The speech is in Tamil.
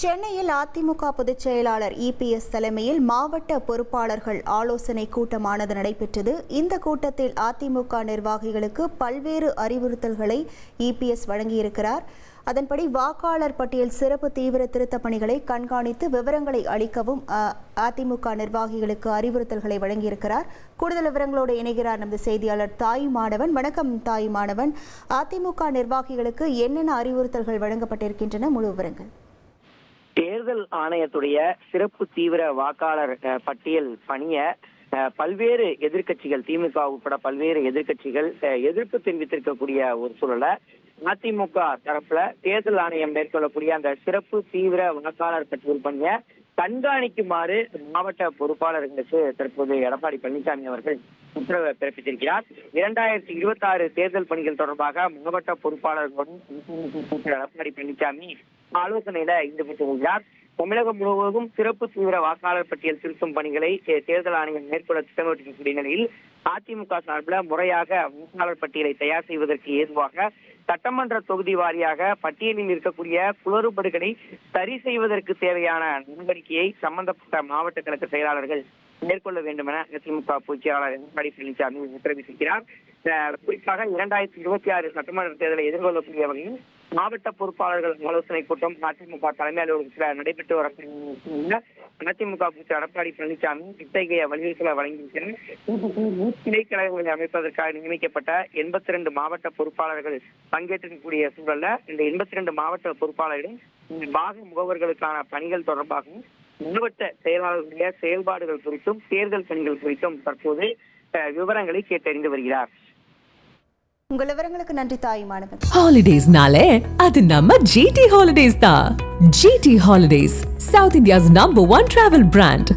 சென்னையில் அதிமுக பொதுச் செயலாளர் இபிஎஸ் தலைமையில் மாவட்ட பொறுப்பாளர்கள் ஆலோசனை கூட்டமானது நடைபெற்றது. இந்த கூட்டத்தில் அதிமுக நிர்வாகிகளுக்கு பல்வேறு அறிவுறுத்தல்களை இபிஎஸ் வழங்கியிருக்கிறார். அதன்படி வாக்காளர் பட்டியல் சிறப்பு தீவிர திருத்த பணிகளை கண்காணித்து விவரங்களை அளிக்கவும் அதிமுக நிர்வாகிகளுக்கு அறிவுறுத்தல்களை வழங்கியிருக்கிறார். கூடுதல் விவரங்களோடு இணைகிறார் நமது செய்தியாளர் தாய் மாணவன். வணக்கம் தாய் மாணவன். அதிமுக நிர்வாகிகளுக்கு என்னென்ன அறிவுறுத்தல்கள் வழங்கப்பட்டிருக்கின்றன? முழு விவரங்கள். தேர்தல் ஆணையத்துடைய சிறப்பு தீவிர வாக்காளர் அஹ், பட்டியல் பணிய பல்வேறு எதிர்க்கட்சிகள் திமுக உட்பட பல்வேறு எதிர்க்கட்சிகள் எதிர்ப்பு தெரிவித்திருக்கக்கூடிய ஒரு சூழலை அதிமுக தரப்புல தேர்தல் ஆணையம் மேற்கொள்ளக்கூடிய அந்த சிறப்பு தீவிர வாக்காளர் பட்டியல் பணிய கண்காணிக்குமாறு மாவட்ட பொறுப்பாளர்களுக்கு தற்போது எடப்பாடி பழனிசாமி அவர்கள் உத்தரவு பிறப்பித்திருக்கிறார். இரண்டாயிரத்தி இருபத்தி ஆறு தேர்தல் பணிகள் தொடர்பாக மாவட்ட பொறுப்பாளர்களுடன் எடப்பாடி பழனிசாமி ஆலோசனையில ஈடுபட்டு வருகிறார் தமிழகம் முழுவதும் சிறப்பு தீவிர வாக்காளர் பட்டியல் திருத்தும் பணிகளை தேர்தல் ஆணையம் மேற்கொள்ள திட்டமிட்டிருக்கக்கூடிய நிலையில் அதிமுக சார்பில் முறையாக வாக்காளர் பட்டியலை தயார் செய்வதற்கு ஏதுவாக சட்டமன்ற தொகுதி வாரியாக பட்டியலில் இருக்கக்கூடிய குளறுபடுகளை சரி செய்வதற்கு தேவையான நடவடிக்கையை சம்பந்தப்பட்ட மாவட்ட கழக செயலாளர்கள் மேற்கொள்ள வேண்டும் என அதிமுக பொதுச்செயலாளர் எடப்பாடி பழனிசாமி தெரிவித்திருக்கிறார் குறிப்பாக இரண்டாயிரத்தி இருபத்தி ஆறு சட்டமன்ற தேர்தலை எதிர்கொள்ளக்கூடிய வகையில் மாவட்ட பொறுப்பாளர்கள் ஆலோசனை கூட்டம் அதிமுக தலைமை அலுவலகத்தில் நடைபெற்று வரக்கூடிய அதிமுக பொதுச் எடப்பாடி பழனிசாமி இத்தகைய வலியுறுத்தலை வழங்கியிருக்கிறார். கிளை கழகங்களை அமைப்பதற்காக நியமிக்கப்பட்ட எண்பத்தி ரெண்டு மாவட்ட பொறுப்பாளர்கள் பங்கேற்றிருக்கக்கூடிய சூழல்ல இந்த எண்பத்தி ரெண்டு மாவட்ட பொறுப்பாளர்கள் பாக முகவர்களுக்கான பணிகள் தொடர்பாகவும் மாவட்ட செயலாளர்களுடைய செயல்பாடுகள் குறித்தும் தேர்தல் பணிகள் குறித்தும் தற்போது விவரங்களை கேட்டறிந்து வருகிறார். உங்கள் விவரங்களுக்கு நன்றி தாய் மாணவன். ஹாலிடேஸ்னாலே அது நம்ம ஜிடி ஹாலிடேஸ் தான். GT holidays south India's number one travel brand